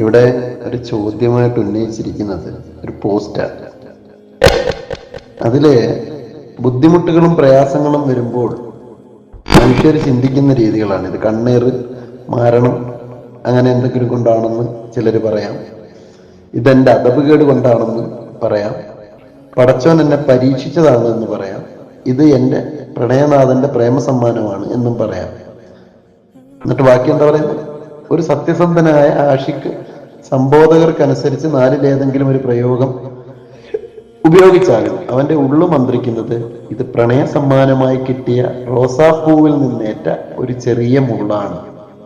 ഇവിടെ ഒരു ചോദ്യമായിട്ട് ഉന്നയിച്ചിരിക്കുന്നത് ഒരു പോസ്റ്റാണ്. അതിൽ ബുദ്ധിമുട്ടുകളും പ്രയാസങ്ങളും വരുമ്പോൾ മനുഷ്യർ ചിന്തിക്കുന്ന രീതികളാണ്. ഇത് കണ്ണീർ മാരണം അങ്ങനെ എന്തെങ്കിലും കൊണ്ടാണെന്ന് ചിലർ പറയാം. ഇതെന്റെ അതപുകേട് കൊണ്ടാണെന്ന് പറയാം. പടച്ചോൻ എന്നെ പരീക്ഷിച്ചതാണ് എന്ന് പറയാം. ഇത് എന്റെ പ്രണയനാഥന്റെ പ്രേമസമ്മാനമാണ് എന്നും പറയാം. എന്നിട്ട് ബാക്കി എന്താ പറയുന്നത് ഒരു സത്യസന്ധനായ ആഷിക്ക് സംബോധകർക്കനുസരിച്ച് നാലിലേതെങ്കിലും ഒരു പ്രയോഗം ഉപയോഗിച്ചാലും അവന്റെ ഉള്ളു മന്ത്രിക്കുന്നത് ഇത് പ്രണയ സമ്മാനമായി കിട്ടിയ റോസാപ്പൂവിൽ നിന്നേറ്റ ഒരു ചെറിയ മുള്ളാണ്.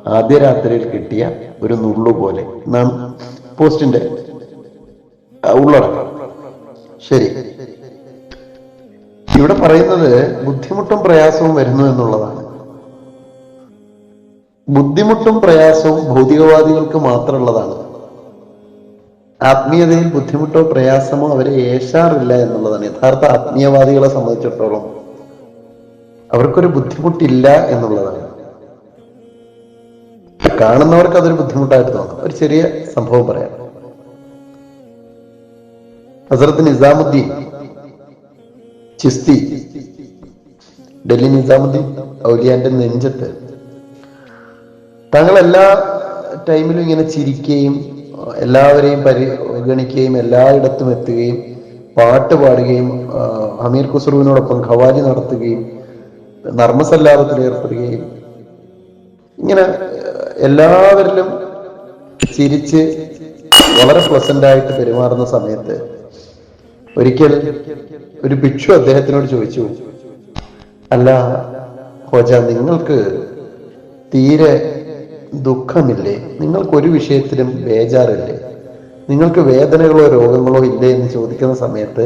ആദ്യ രാത്രിയിൽ കിട്ടിയ ഒരു നുള്ളു പോലെ. എന്നാണ് പോസ്റ്റിന്റെ ഉള്ളടക്കം. ശരി. ഇവിടെ പറയുന്നത് ബുദ്ധിമുട്ടും പ്രയാസവും വരുന്നു എന്നുള്ളതാണ്. ബുദ്ധിമുട്ടും പ്രയാസവും ഭൗതികവാദികൾക്ക് മാത്രമുള്ളതാണ്. ആത്മീയതയിൽ ബുദ്ധിമുട്ടോ പ്രയാസമോ അവരെ ഏശാറില്ല എന്നുള്ളതാണ്. യഥാർത്ഥ ആത്മീയവാദികളെ സംബന്ധിച്ചിടത്തോളം അവർക്കൊരു ബുദ്ധിമുട്ടില്ല എന്നുള്ളതാണ്. കാണുന്നവർക്ക് അതൊരു ബുദ്ധിമുട്ടായിട്ട് തോന്നും. ഒരു ചെറിയ സംഭവം പറയാം. ഹസരത്ത് നിസാമുദ്ദീൻ ചിസ്തി ഡൽഹി നിസാമുദ്ദീൻ ഔലിയാന്റെ നെഞ്ചത്ത്. താങ്കൾ ടൈമിലും ഇങ്ങനെ ചിരിക്കുകയും എല്ലാവരെയും പരിഗണിക്കുകയും എല്ലായിടത്തും എത്തുകയും പാട്ട് പാടുകയും അമീർ ഖുസ്രുവിനോടൊപ്പം ഖവാലി നടത്തുകയും നർമ്മസല്ലാപത്തിൽ ഏർപ്പെടുകയും ഇങ്ങനെ എല്ലാവരിലും ചിരിച്ച് വളരെ പ്ലസന്റ് ആയിട്ട് പെരുമാറുന്ന സമയത്ത് ഒരിക്കൽ ഒരു ഭിക്ഷു അദ്ദേഹത്തിനോട് ചോദിച്ചു അല്ല ഹോജ നിങ്ങൾക്ക് തീരെ ദുഃഖമില്ലേ? നിങ്ങൾക്ക് ഒരു വിഷയത്തിലും ബേജാറില്ലേ? നിങ്ങൾക്ക് വേദനകളോ രോഗങ്ങളോ ഇല്ലേ? എന്ന് ചോദിക്കുന്ന സമയത്ത്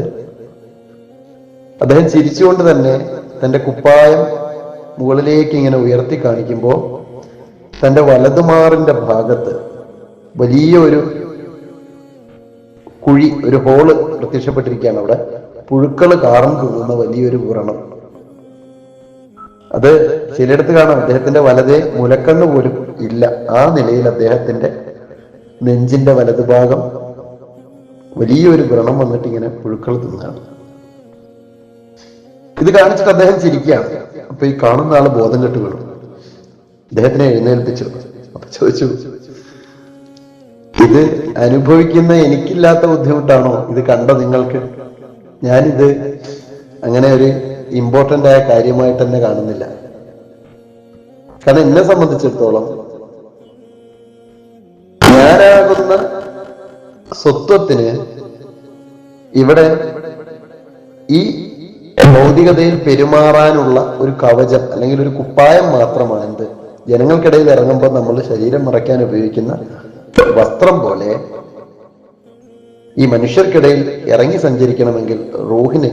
അദ്ദേഹം ചിരിച്ചുകൊണ്ട് തന്നെ തന്റെ കുപ്പായം മുകളിലേക്ക് ഇങ്ങനെ ഉയർത്തി കാണിക്കുമ്പോൾ തന്റെ വലതുമാറിന്റെ ഭാഗത്ത് വലിയ ഒരു കുഴി ഒരു ഹോൾ പ്രത്യക്ഷപ്പെട്ടിരിക്കുകയാണ് അവിടെ. പുഴുക്കൾ കാറും തിന്നുന്ന വലിയൊരു പൂരണം അത് ചിലയിടത്ത് കാണാം. അദ്ദേഹത്തിന്റെ വലതേ മുലക്കണ്ണ് പോലും ഇല്ല. ആ നിലയിൽ അദ്ദേഹത്തിന്റെ നെഞ്ചിന്റെ വലതുഭാഗം വലിയൊരു വ്രണം വന്നിട്ട് ഇങ്ങനെ പുഴുക്കൾ തിന്നാണ്. ഇത് കാണിച്ചിട്ട് അദ്ദേഹം ചിരിക്കുകയാണ്. അപ്പൊ ഈ കാണുന്ന ആൾ ബോധം കെട്ട് അദ്ദേഹത്തിനെ എഴുന്നേൽപ്പിച്ചു അപ്പൊ ചോദിച്ചു ഇത് അനുഭവിക്കുന്ന എനിക്കില്ലാത്ത ബുദ്ധിമുട്ടാണോ? ഇത് കണ്ട നിങ്ങൾക്ക്? ഞാനിത് അങ്ങനെ ഒരു ഇമ്പോർട്ടന്റ് ആയ കാര്യമായിട്ട് തന്നെ കാണുന്നില്ല. കാരണം എന്നെ സംബന്ധിച്ചിടത്തോളം ഞാനാകുന്ന സ്വത്വത്തിന് ഇവിടെ ഈ ഭൗതികതയിൽ പെരുമാറാനുള്ള ഒരു കവചം അല്ലെങ്കിൽ ഒരു കുപ്പായം മാത്രമാണ് എന്ത് ജനങ്ങൾക്കിടയിൽ ഇറങ്ങുമ്പോൾ നമ്മൾ ശരീരം മറയ്ക്കാൻ ഉപയോഗിക്കുന്ന വസ്ത്രം പോലെ ഈ മനുഷ്യർക്കിടയിൽ ഇറങ്ങി സഞ്ചരിക്കണമെങ്കിൽ റൂഹിന്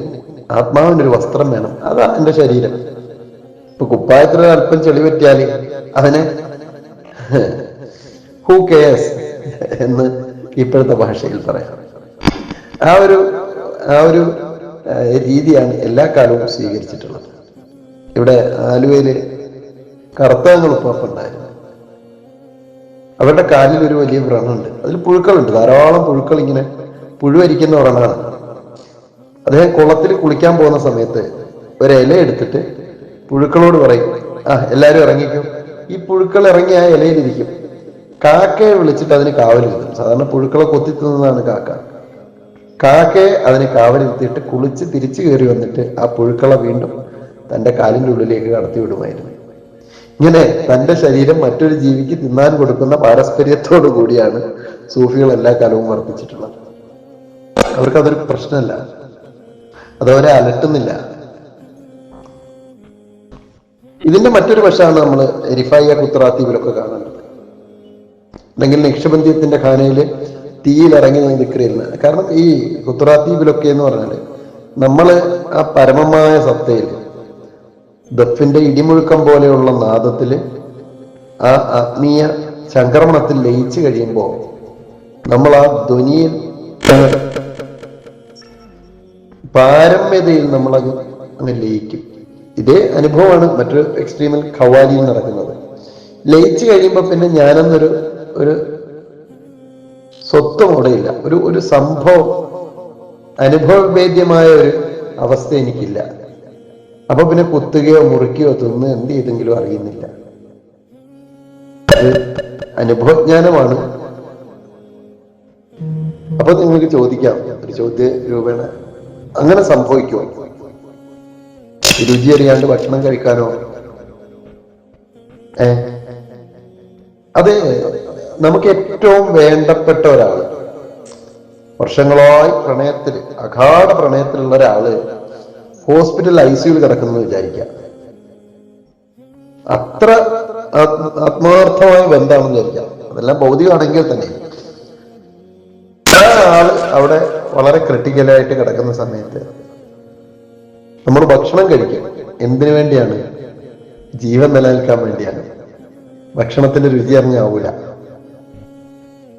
ആത്മാവിന് ഒരു വസ്ത്രം വേണം. അതാ എന്റെ ശരീരം. ഇപ്പൊ കുപ്പായത്തിന് അല്പം ചെളി പറ്റിയാൽ അവന് ഹൂ കെയർസ് എന്ന് ഇപ്പോഴത്തെ ഭാഷയിൽ പറയാം. ആ ഒരു ആ ഒരു രീതിയാണ് എല്ലാ കാലവും സ്വീകരിച്ചിട്ടുള്ളത്. ഇവിടെ ആലുവയിൽ കറുത്തങ്ങൾ ഉപ്പാപ്പുണ്ടായിരുന്നു അവരുടെ കാലിൽ ഒരു വലിയ വ്രണമുണ്ട്. അതിൽ പുഴുക്കളുണ്ട്. ധാരാളം പുഴുക്കൾ ഇങ്ങനെ പുഴുവരിക്കുന്ന വ്രണമാണ് അദ്ദേഹം കുളത്തിൽ കുളിക്കാൻ പോകുന്ന സമയത്ത് ഒരു ഇല എടുത്തിട്ട് പുഴുക്കളോട് പറയും ആ എല്ലാവരും ഇറങ്ങിക്കും. ഈ പുഴുക്കൾ ഇറങ്ങി ആ ഇലയിലിരിക്കും കാക്കയെ വിളിച്ചിട്ട് അതിന് കാവലിരുത്തും സാധാരണ പുഴുക്കളെ കൊത്തി കാക്ക. കാക്കയെ അതിന് കാവലിരുത്തിയിട്ട് കുളിച്ച് തിരിച്ചു കയറി വന്നിട്ട് ആ പുഴുക്കളെ വീണ്ടും തന്റെ കാലിന്റെ ഉള്ളിലേക്ക് കടത്തി വിടുമായിരുന്നു. ഇങ്ങനെ തന്റെ ശരീരം മറ്റൊരു ജീവിക്ക് തിന്നാൻ കൊടുക്കുന്ന പാരസ്പര്യത്തോടു കൂടിയാണ് സൂഫികൾ എല്ലാ കാലവും വർദ്ധിച്ചിട്ടുള്ളത്. അവർക്ക് അതൊരു പ്രശ്നമല്ല അതവരെ അലട്ടുന്നില്ല. ഇതിന്റെ മറ്റൊരു വശമാണ് നമ്മൾ റിഫായ കുത്രാത്തീപിലൊക്കെ കാണുന്നത്. അല്ലെങ്കിൽ നിക്ഷബന്ധ്യത്തിന്റെ ഖാനയിൽ തീയിലിറങ്ങി നിൽക്കരുന്നത് കാരണം ഈ കുത്രാത്തീപിലൊക്കെ എന്ന് പറഞ്ഞാൽ നമ്മൾ ആ പരമമായ സത്തയിൽ ദഫിന്റെ ഇടിമുഴുക്കം പോലെയുള്ള നാദത്തിൽ ആ ആത്മീയ സംക്രമണത്തിൽ ലയിച്ചു കഴിയുമ്പോൾ നമ്മൾ ആ ധ്വനിയിൽ പാരമ്യതയിൽ നമ്മളങ്ങ് അങ്ങ് ലയിക്കും. ഇതേ അനുഭവമാണ് മറ്റൊരു എക്സ്ട്രീമിൽ ഖവാലിയിൽ നടക്കുന്നത്. ലയിച്ചു കഴിയുമ്പോൾ പിന്നെ ഞാനെന്നൊരു ഒരു സ്വത്വം അവിടെയില്ല ഒരു ഒരു സംഭവം അനുഭവവേദ്യമായ ഒരു അവസ്ഥ എനിക്കില്ല. അപ്പൊ പിന്നെ കുത്തുകയോ മുറിക്കുകയോ തിന്ന് എന്ത് ചെയ്തെങ്കിലും അറിയുന്നില്ല. അനുഭവജ്ഞാനമാണ്. അപ്പൊ നിങ്ങൾക്ക് ചോദിക്കാം ഒരു ചോദ്യ രൂപേണ. അങ്ങനെ സംഭവിക്കുമോ രുചി അറിയാണ്ട് ഭക്ഷണം കഴിക്കാനോ? ഏ? അത് നമുക്ക് ഏറ്റവും വേണ്ടപ്പെട്ട ഒരാൾ വർഷങ്ങളായി പ്രണയത്തിൽ അഗാധ പ്രണയത്തിലുള്ള ഒരാൾ ഹോസ്പിറ്റൽ ഐ സിയുയിൽ കിടക്കുന്നു വിചാരിക്കുക. അത്ര ആത്മ- ആത്മാർത്ഥമായ ബന്ധമാണെന്ന് വിചാരിക്കാം. അതെല്ലാം ഭൗതികമാണെങ്കിൽ തന്നെ. ആ ആൾ അവിടെ വളരെ ക്രിട്ടിക്കലായിട്ട് കിടക്കുന്ന സമയത്ത് നമ്മൾ ഭക്ഷണം കഴിക്കും. എന്തിനു വേണ്ടിയാണ്? ജീവൻ നിലനിൽക്കാൻ വേണ്ടിയാണ്. ഭക്ഷണത്തിന്റെ രുചി അറിഞ്ഞാവൂല.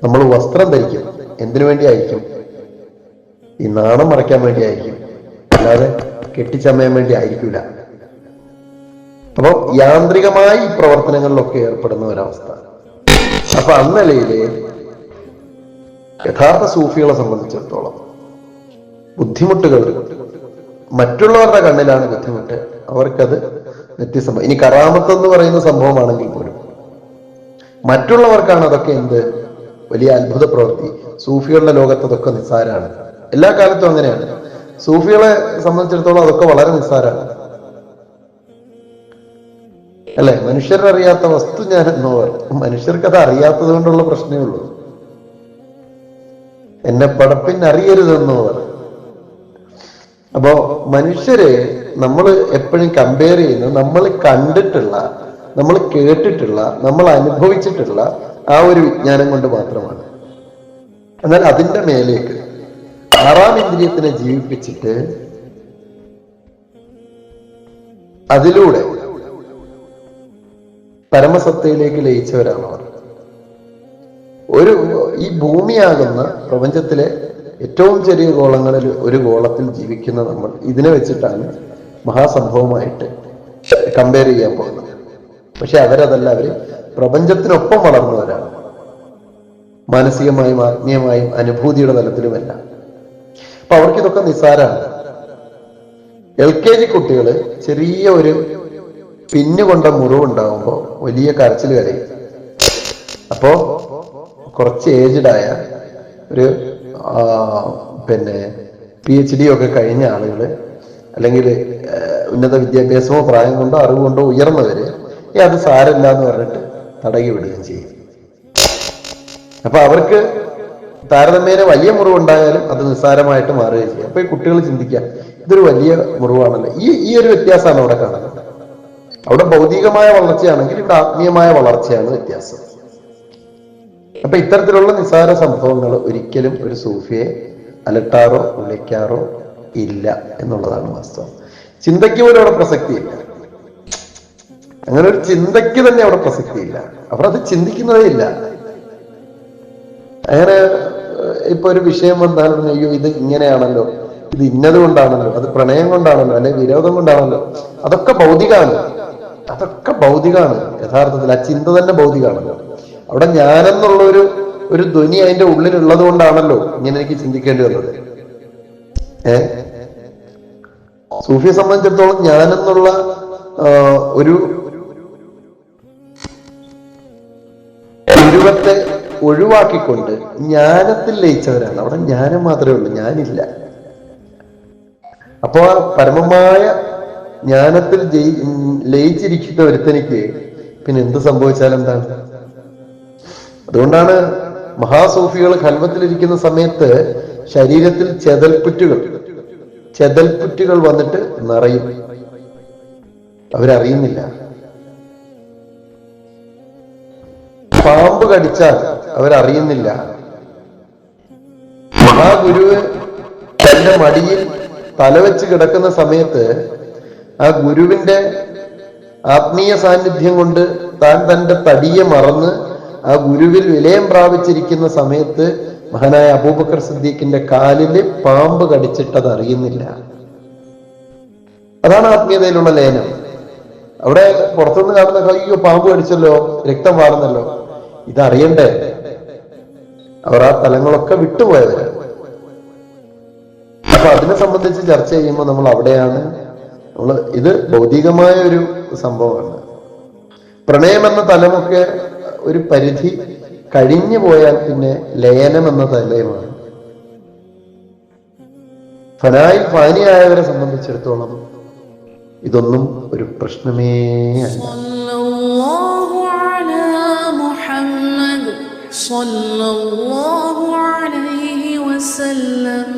നമ്മൾ വസ്ത്രം ധരിക്കും. എന്തിനു വേണ്ടിയായിരിക്കും ഈ നാണം മറയ്ക്കാൻ വേണ്ടിയായിരിക്കും അല്ലാതെ കെട്ടിച്ചമയാൻ വേണ്ടി ആയിരിക്കൂല. അപ്പോൾ യാന്ത്രികമായി പ്രവർത്തനങ്ങളിലൊക്കെ ഏർപ്പെടുന്ന ഒരവസ്ഥ. അപ്പൊ അന്നലയിൽ യഥാർത്ഥ സൂഫികളെ സംബന്ധിച്ചിടത്തോളം ബുദ്ധിമുട്ടുകൾ മറ്റുള്ളവരുടെ കണ്ണിലാണ് ബുദ്ധിമുട്ട്. അവർക്കത് വ്യത്യസ്തം ഇനി കറാമത്ത് എന്ന് പറയുന്ന സംഭവമാണെങ്കിൽ പോലും മറ്റുള്ളവർക്കാണ് അതൊക്കെ എന്ത് വലിയ അത്ഭുത പ്രവൃത്തി. സൂഫികളുടെ ലോകത്ത് അതൊക്കെ നിസ്സാരാണ്. എല്ലാ കാലത്തും അങ്ങനെയാണ്. സൂഫികളെ സംബന്ധിച്ചിടത്തോളം അതൊക്കെ വളരെ നിസ്സാരാണ്. അല്ലെ? മനുഷ്യരറിയാത്ത വസ്തു ഞാൻ എന്നോ മനുഷ്യർക്ക് അത് അറിയാത്തത് കൊണ്ടുള്ള പ്രശ്നമേ ഉള്ളൂ. എന്നെ പടപ്പിനറിയരുതെന്നവർ അപ്പോ മനുഷ്യരെ നമ്മൾ എപ്പോഴും കമ്പയർ ചെയ്യുന്നത് നമ്മൾ കണ്ടിട്ടുള്ള നമ്മൾ കേട്ടിട്ടുള്ള നമ്മൾ അനുഭവിച്ചിട്ടുള്ള ആ ഒരു വിജ്ഞാനം കൊണ്ട് മാത്രമാണ്. എന്നാൽ അതിന്റെ മേലേക്ക് ആറാം ഇന്ദ്രിയത്തിനെ ജീവിപ്പിച്ചിട്ട് അതിലൂടെ പരമസത്തയിലേക്ക് ലയിച്ചവരാണ് അവർ. ഒരു ഈ ഭൂമിയാകുന്ന പ്രപഞ്ചത്തിലെ ഏറ്റവും ചെറിയ ഗോളങ്ങളിൽ ഒരു ഗോളത്തിൽ ജീവിക്കുന്ന നമ്മൾ ഇതിനെ വെച്ചിട്ടാണ് മഹാസംഭവമായിട്ട് കമ്പയർ ചെയ്യാൻ പോകുന്നത്. പക്ഷെ അവരതല്ല അവർ പ്രപഞ്ചത്തിനൊപ്പം വളർന്നവരാണ്. മാനസികമായും ആത്മീയമായും അനുഭൂതിയുടെ തലത്തിലുമല്ല. അപ്പൊ അവർക്ക് ഇതൊക്കെ നിസ്സാരാണ്. എൽ കെ ജി കുട്ടികൾ ചെറിയ ഒരു പിന്നുകൊണ്ട മുറിവുണ്ടാവുമ്പോ വലിയ കരച്ചിൽ കരയും. അപ്പോ കുറച്ച് ഏജ്ഡ് ആയ ഒരു പിന്നെ പി എച്ച് ഡി ഒക്കെ കഴിഞ്ഞ ആളുകൾ അല്ലെങ്കിൽ ഉന്നത വിദ്യാഭ്യാസമോ പ്രായം കൊണ്ടോ അറിവ് കൊണ്ടോ ഉയർന്നവര് അത് സാരമില്ല എന്ന് പറഞ്ഞിട്ട് തടകി വിടുകയും ചെയ്യും. അപ്പൊ അവർക്ക് താരതമ്യേന വലിയ മുറിവുണ്ടായാലും അത് നിസ്സാരമായിട്ട് മാറുകയും ചെയ്യും. അപ്പൊ ഈ കുട്ടികൾ ചിന്തിക്കുക ഇതൊരു വലിയ മുറിവാണല്ലോ. ഈ ഈ ഒരു വ്യത്യാസമാണ് അവിടെ കാണുന്നത്. അവിടെ ഭൗതികമായ വളർച്ചയാണെങ്കിൽ ഇവിടെ ആത്മീയമായ വളർച്ചയാണ് വ്യത്യാസം. അപ്പൊ ഇത്തരത്തിലുള്ള നിസ്സാര സംഭവങ്ങൾ ഒരിക്കലും ഒരു സൂഫിയെ അലട്ടാറോ വിളിക്കാറോ ഇല്ല എന്നുള്ളതാണ് വാസ്തവം. ചിന്തയ്ക്ക് പോലും അവിടെ പ്രസക്തിയില്ല. അങ്ങനെ ഒരു ചിന്തയ്ക്ക് തന്നെ അവിടെ പ്രസക്തിയില്ല. അവർ അത് ചിന്തിക്കുന്നതേ ഇല്ല. അങ്ങനെ ഇപ്പൊ ഒരു വിഷയം വന്നാലും അയ്യോ ഇത് ഇങ്ങനെയാണല്ലോ ഇത് ഇന്നത് കൊണ്ടാണല്ലോ അത് പ്രണയം കൊണ്ടാണല്ലോ അല്ലെ വിരോധം കൊണ്ടാണല്ലോ അതൊക്കെ ഭൗതികമാണ്. അതൊക്കെ ഭൗതികമാണ്. യഥാർത്ഥത്തിൽ ആ ചിന്ത തന്നെ ഭൗതികമാണല്ലോ. അവിടെ ഞാനെന്നുള്ള ഒരു ഒരു ധ്വനി അതിന്റെ ഉള്ളിലുള്ളത് കൊണ്ടാണല്ലോ ഇങ്ങനെ എനിക്ക് ചിന്തിക്കേണ്ടി വന്നത്. ഏ? സൂഫിയെ സംബന്ധിച്ചിടത്തോളം ഞാനെന്നുള്ള ഒരു ഉരുവത്തെ ഒഴിവാക്കിക്കൊണ്ട് ജ്ഞാനത്തിൽ ലയിച്ചവരാണ്. അവിടെ ജ്ഞാനം മാത്രമേ ഉള്ളൂ ഞാനില്ല. അപ്പോ ആ പരമമായ ജ്ഞാനത്തിൽ ജയി ലയിച്ചിരിക്കുന്ന ഒരുത്തനിക്ക് പിന്നെ എന്ത് സംഭവിച്ചാൽ എന്താണ്? അതുകൊണ്ടാണ് മഹാസൂഫികൾ ഖൽവത്തിലിരിക്കുന്ന സമയത്ത് ശരീരത്തിൽ ചെതൽപ്പുറ്റുകൾ ചെതൽപ്പുറ്റുകൾ വന്നിട്ട് നിറയും. അവരറിയുന്നില്ല. പാമ്പ് കടിച്ചാൽ അവരറിയുന്നില്ല. മഹാഗുരുവ് തന്റെ മടിയിൽ തലവെച്ച് കിടക്കുന്ന സമയത്ത് ആ ഗുരുവിന്റെ ആത്മീയ സാന്നിധ്യം കൊണ്ട് താൻ തന്റെ തടിയെ മറന്ന് ആ ഗുരുവിൽ വിലയം പ്രാപിച്ചിരിക്കുന്ന സമയത്ത് മഹാനായ അബൂബക്കർ സിദ്ദീഖിന്റെ കാലിൽ പാമ്പ് കടിച്ചിട്ടത് അറിയുന്നില്ല അതാണ് ആത്മീയതയിലുള്ള ലയനം. അവിടെ പുറത്തുനിന്ന് കാണുന്ന അയ്യോ പാമ്പ് കടിച്ചല്ലോ രക്തം വാറുന്നല്ലോ ഇതറിയണ്ടേ? അവർ ആ തലങ്ങളൊക്കെ വിട്ടുപോയവരാണ് അപ്പൊ അതിനെ സംബന്ധിച്ച് ചർച്ച ചെയ്യുമ്പോൾ നമ്മൾ അവിടെയാണ്. നമ്മൾ ഇത് ഭൗതികമായ ഒരു സംഭവമാണ്. പ്രണയം എന്ന തലമൊക്കെ ഒരു പരിധി കഴിഞ്ഞു പോയാൽ പിന്നെ ലയനം എന്ന തലയമാണ്. ഫനായി ഫാനിയായവരെ സംബന്ധിച്ചിടത്തോളം ഇതൊന്നും ഒരു പ്രശ്നമേ അല്ല. صلى الله عليه وسلم.